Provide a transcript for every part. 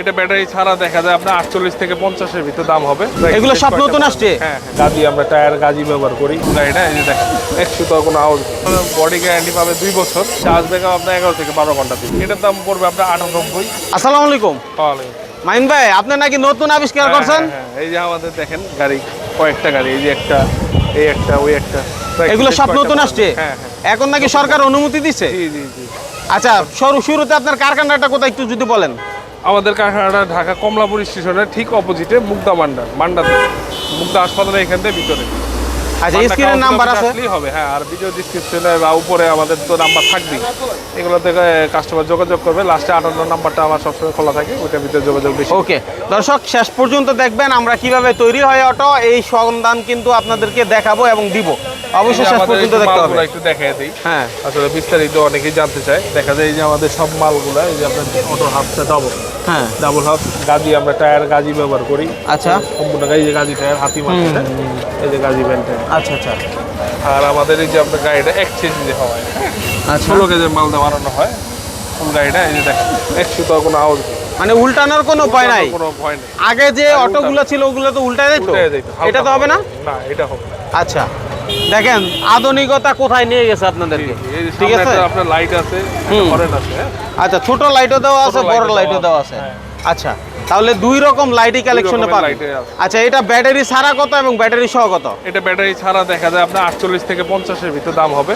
এটা ব্যাটারি ছাড়া দেখা যায় আপনার আটচল্লিশ থেকে পঞ্চাশের ভিতর দাম হবে। এগুলো সব নতুন আসছে? হ্যাঁ হ্যাঁ। গাজি আমরা টায়ার গাজি ব্যবহার করি। গাড়িটা এই যে দেখেন একশো তো কোনো আওয়াজ বডি গ্যারান্টি পাবে দুই বছর। চার্জ ব্যাকআপ আপনার এগারো থেকে বারো ঘণ্টা দিন এটার দাম পড়বে আপনার আটানব্বই। আসসালামু আলাইকুম। মাইন ভাই আপনি নাকি নতুন আবিষ্কার করছেন? হ্যাঁ, এই যে আমাদের দেখেন গাড়ি কয়েকটা গাড়ি এই যে একটা এই একটা ওই একটা। এগুলো সব নতুন আসছে? হ্যাঁ হ্যাঁ। এখন নাকি সরকার অনুমতি দিচ্ছে জি জি জি। আচ্ছা শুরু শুরুতে আপনার কারখানাটা কোথায় একটু যদি বলেন। আমাদের কারখানাটা ঢাকা কমলাপুর স্টেশনের ঠিক অপোজিটে মুগদা মান্ডার মান্ডাতে মুগদা হাসপাতালে এখান থেকে ভিতরে। আচ্ছা স্ক্রিনের নাম্বার আছে? হবে হ্যাঁ আর ভিডিও ডিসক্রিপশনে বা উপরে আমাদের তো নাম্বার থাকবেই। এগুলো থেকে কাস্টমার যোগাযোগ করবে লাস্টে আটান্ন নাম্বারটা আমার সবসময় খোলা থাকে ওইটার ভিতরে যোগাযোগ বেশি ওকে দর্শক শেষ পর্যন্ত দেখবেন আমরা কীভাবে তৈরি হয় অটো এই সন্ধান কিন্তু আপনাদেরকে দেখাবো এবং দিব। অবশ্যই শেষ পর্যন্ত দেখতে হবে। একটু দেখাই দিই। হ্যাঁ। আসলে বিস্তারিত অনেকেই জানতে চায়। দেখা যায় এই যে আমাদের সব মালগুলো এই যে আপনার অটো হাফটা ডাবল হ্যাঁ। ডাবল হাফ গাজি আমরা টায়ার গাজি ব্যবহার করি। আচ্ছা। সম্পূর্ণ গাড়ি যে গাজি টায়ার হাতি এই যে গাজি ব্যান্ড আচ্ছা আচ্ছা। আর আমাদের এই যে আপনার গাড়িটা এক্সচেঞ্জ যে হয় আচ্ছা। ষোলো কেজির বানানো হয়। গাড়িটা এই যে দেখেন একশো তো কোনো আওয়াজ নেই। মানে উল্টানোর কোনো উপায় নাই? কোনো ভয় নেই। আগে যে অটোগুলো ছিল ওগুলো তো উল্টায় যেত, এটা তো হবে না? না এটা হবে না। আচ্ছা। দেখেন আধুনিকতা কোথায় নিয়ে গেছে আপনাদেরকে? ঠিক আছে? আপনার লাইট আছে হ্যাঁ? আচ্ছা ছোট লাইটও দেওয়া আছে বড় লাইটও দেওয়া আছে, হ্যাঁ। আচ্ছা তাহলে দুই রকম লাইটই কালেকশনে পাবেন। আচ্ছা এটা ব্যাটারি ছাড়া কত এবং ব্যাটারি সহ কত? এটা ব্যাটারি ছাড়া দেখা যায় আপনার আটচল্লিশ থেকে পঞ্চাশের ভিতর দাম হবে।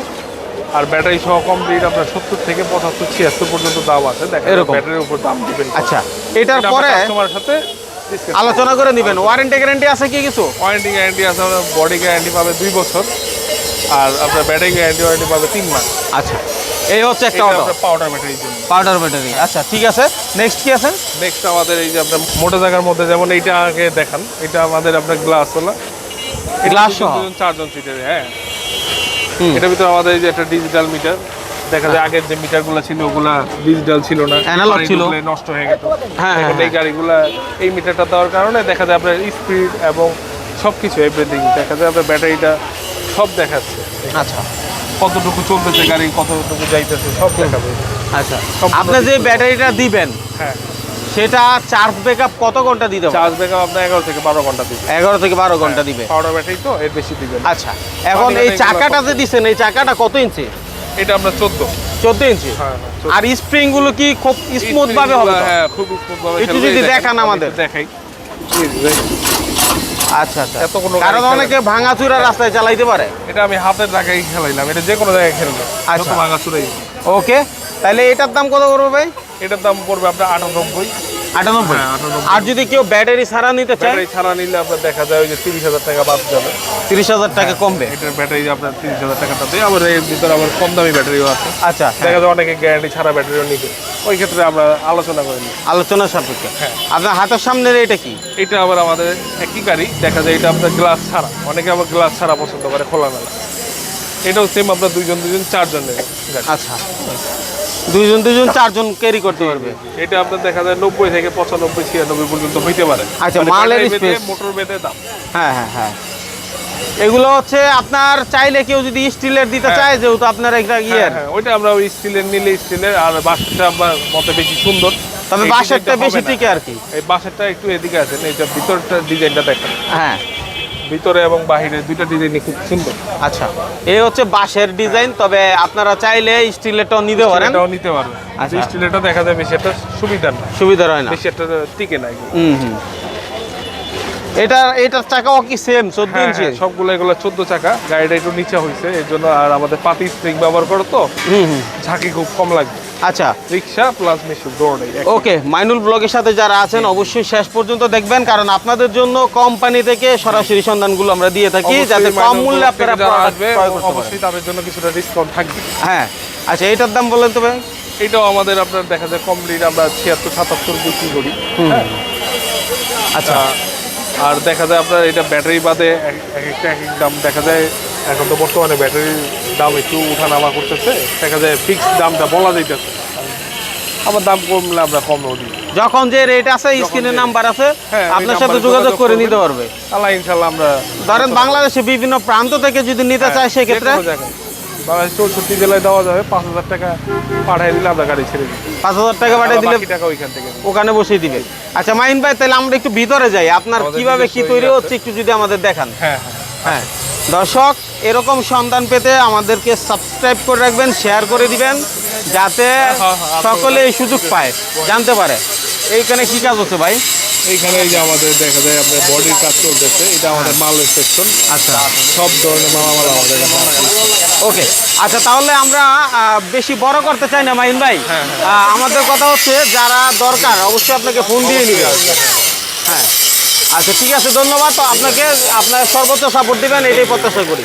আর ব্যাটারি সহ কম কমপ্লিট আপনার সত্তর থেকে পঁচাত্তর ছিয়াত্তর পর্যন্ত দাম আছে। দেখা ব্যাটারির উপর দাম দিবেন আচ্ছা এটার পরে তোমার সাথে আলোচনা করে নেবেন। ওয়ারেন্টি গ্যারান্টি আছে কি কিছু? ওয়ারেন্টি গ্যারান্টি আছে আপনার বডি গ্যারান্টি পাবে দুই বছর আর আপনার ব্যাটারি গ্যারান্টি ওয়ারেন্টি পাবে তিন মাস। আচ্ছা এই হচ্ছে একটা অটো পাউডার ব্যাটারির জন্য। পাউডার ব্যাটারি আচ্ছা ঠিক আছে। নেক্সট কি আছে? নেক্সট আমাদের এই যে আপনার মোটা জায়গার মধ্যে যেমন এইটা আগে দেখান এটা আমাদের আপনার গ্লাস হলো সহ? চারজন সিটের হ্যাঁ। এটার ভিতরে আমাদের এই যে একটা ডিজিটাল মিটার দেখা যায় আগের যে মিটারগুলো ছিল ওগুলা ডিজিটাল ছিল না। পানি ছিল। নষ্ট হয়ে গেত। হ্যাঁ, হ্যাঁ, এই গাড়িগুলা এই মিটারটা দেওয়ার কারণে দেখা যায় আপনার স্পিড এবং সব কিছু এভরিথিং দেখা যায় আপনার ব্যাটারিটা সব দেখাচ্ছে। আচ্ছা। কতটুকু চলতেছে গাড়ি কতটুকু যাইতেছে সব দেখাবে। আচ্ছা। আপনি যে ব্যাটারিটা দিবেন হ্যাঁ। সেটা চার্জ ব্যাকআপ কত ঘণ্টা দিতে চার্জ ব্যাকআপ আপনার এগারো থেকে বারো ঘণ্টা দিবে। এগারো থেকে বারো ঘণ্টা দিবে। পাউডার ব্যাটারি তো এর বেশি দিবে আচ্ছা। এখন এই চাকাটা যে দিচ্ছেন এই চাকাটা কত ইঞ্চি? এটা আপনার চোদ্দ। চোদ্দ ইঞ্চি? হ্যাঁ, হ্যাঁ, আর স্প্রিংগুলো কি খুব স্মুথ ভাবে হবে হ্যাঁ খুব স্মুথ ভাবে একটু যদি দেখান আমাদের। দেখাই। আচ্ছা আচ্ছা। এত কোনো কারণ অনেকে ভাঙাচুরা রাস্তায় চালাইতে পারে। এটা আমি হাতের জায়গায় খেলাইলাম। এটা যে কোনো জায়গায় খেলবে। আচ্ছা। যত ভাঙা চুরাই ওকে তাহলে এটার দাম কত করবে ভাই? এটার দাম পড়বে আপনার আটানব্বই। আটানব্বই? হ্যাঁ, 98 আর যদি কেউ ব্যাটারি ছাড়া নিতে চায়? ব্যাটারি ছাড়া নিলে আপনার দেখা যায় ওই যে তিরিশ হাজার টাকা বাদ যাবে। তিরিশ হাজার টাকা কমবে? এটার ব্যাটারি আপনার তিরিশ হাজার টাকাটা দিয়ে। আবার এর ভিতরে আবার কম দামি ব্যাটারিও আছে। আচ্ছা। দেখা যায় অনেকে গ্যারান্টি ছাড়া ব্যাটারিও নিবে। ওই ক্ষেত্রে আমরা আলোচনা করে নিই। আলোচনা সাপেক্ষে। হ্যাঁ। আপনার হাতের সামনের এটা কি? এটা আবার আমাদের একই গাড়ি। দেখা যায় এটা আপনার গ্লাস ছাড়া। অনেকে আবার গ্লাস ছাড়া পছন্দ করে খোলামেলা। এটাও সেম আপনার দুইজন চারজনের গাড়ি আচ্ছা। দুইজন দুইজন চারজন ক্যারি করতে পারবে। এটা আপনার দেখা যায় নব্বই থেকে পঁচানব্বই ছিয়ানব্বই পর্যন্ত হইতে পারে। আচ্ছা, মানে মালের মোটর বেঁধে দাম। হ্যাঁ হ্যাঁ হ্যাঁ। এগুলো হচ্ছে আপনার চাইলে কেউ যদি স্টিলের দিতে হ্যাঁ। চায় যেহেতু আপনার একটা হ্যাঁ, ওইটা আমরা ওই স্টিলের নিলে স্টিলের আর বাঁশেরটা আমার মতে বেশি সুন্দর। তবে এই বাঁশেরটা বেশি টিকে আর কি। এই বাঁশেরটা একটু এদিকে আছেন এইটা ভিতরটা ডিজাইনটা দেখেন। হ্যাঁ। ভিতরে এবং বাহিরে দুইটা ডিজাইনই খুব সুন্দর। আচ্ছা এই হচ্ছে বাঁশের ডিজাইন তবে আপনারা চাইলে স্টিলেরটাও নিতে পারেন। এটাও নিতে পারবে আচ্ছা। স্টিলেরটা দেখা যায় বেশি একটা সুবিধা না। সুবিধা হয় না। বেশি একটা টিকে নাই হুম হুম। এটা এটার চাকাও কি সেম চোদ্দ হ্যাঁ, ইঞ্চি? হ্যাঁ, সবগুলো এগুলো চোদ্দ চাকা। গাড়িটা একটু নিচে হয়েছে এর জন্য আর আমাদের পাতি স্প্রিং ব্যবহার করো তো? হুম হুম। ঝাঁকি খুব কম লাগবে। আচ্ছা। রিক্সা প্লাস মেশিন দৌড়াই ওকে মাইনুল ব্লগের সাথে যারা আছেন অবশ্যই শেষ পর্যন্ত দেখবেন কারণ আপনাদের জন্য কোম্পানি থেকে সরাসরি সন্ধানগুলো আমরা দিয়ে থাকি যাতে কম মূল্যে আপনারা অবশ্যই তাদের জন্য কিছুটা ডিসকাউন্ট থাকবে। হ্যাঁ আচ্ছা এটার দাম বলেন তো ভাই। এটাও আমাদের আপনার দেখা যায় কমপ্লিট আমরা ছিয়াত্তর সাতাত্তর বিক্রি করি। হ্যাঁ। আচ্ছা। আর দেখা যায় আপনার এটা ব্যাটারি বাদে এক এক একটা এক এক দাম দেখা যায় এখন তো বর্তমানে ব্যাটারির দাম একটু উঠানামা করতেছে। দেখা যায় ফিক্সড দামটা বলা যাইতেছে। আমার দাম কমলে আমরা কমও দিই। যখন যে রেট আছে স্ক্রিনের নাম্বার আছে হ্যাঁ, আপনার সাথে যোগাযোগ করে নিতে পারবে। আল্লাহ ইনশাল্লাহ আমরা ধরেন বাংলাদেশে বিভিন্ন প্রান্ত থেকে যদি নিতে চায় সেক্ষেত্রে হ্যাঁ, যে কোনো জায়গায়। বাংলাদেশ চৌষট্টি জেলায় দেওয়া যাবে পাঁচ হাজার টাকা পাঠাই দিলে আমরা গাড়ি ছেড়ে দিই। পাঁচ হাজার টাকা পাঠিয়ে দিলে টাকা ওইখান থেকে ওখানে বসিয়ে দিবেন আচ্ছা মাইন ভাই তাহলে আমরা একটু ভিতরে যাই। আপনার কীভাবে কি তৈরি ইয়ে হচ্ছে একটু যদি আমাদের দেখান। হ্যাঁ হ্যাঁ। হ্যাঁ। দর্শক এরকম সন্ধান পেতে আমাদেরকে সাবস্ক্রাইব করে রাখবেন শেয়ার করে দিবেন যাতে হ্যাঁ, হ্যাঁ, সকলে এই সুযোগ পায়। জানতে পারে। এইখানে কি কাজ হচ্ছে ভাই? এইখানে এই যে আমাদের দেখা যায় আপনার বডির কাজ চলতেছে। এটা আমাদের মাল সেকশন আচ্ছা। সব ধরনের মালামাল আমাদের ওকে আচ্ছা তাহলে আমরা বেশি বড় করতে চাই না মাইন ভাই? হ্যাঁ, আমাদের কথা হচ্ছে যারা দরকার অবশ্যই আপনাকে ফোন দিয়ে নিবে। হ্যাঁ। আচ্ছা ঠিক আছে ধন্যবাদ। তো আপনাকে আপনার সর্বোচ্চ সাপোর্ট দিবেন এটাই প্রত্যাশা করি।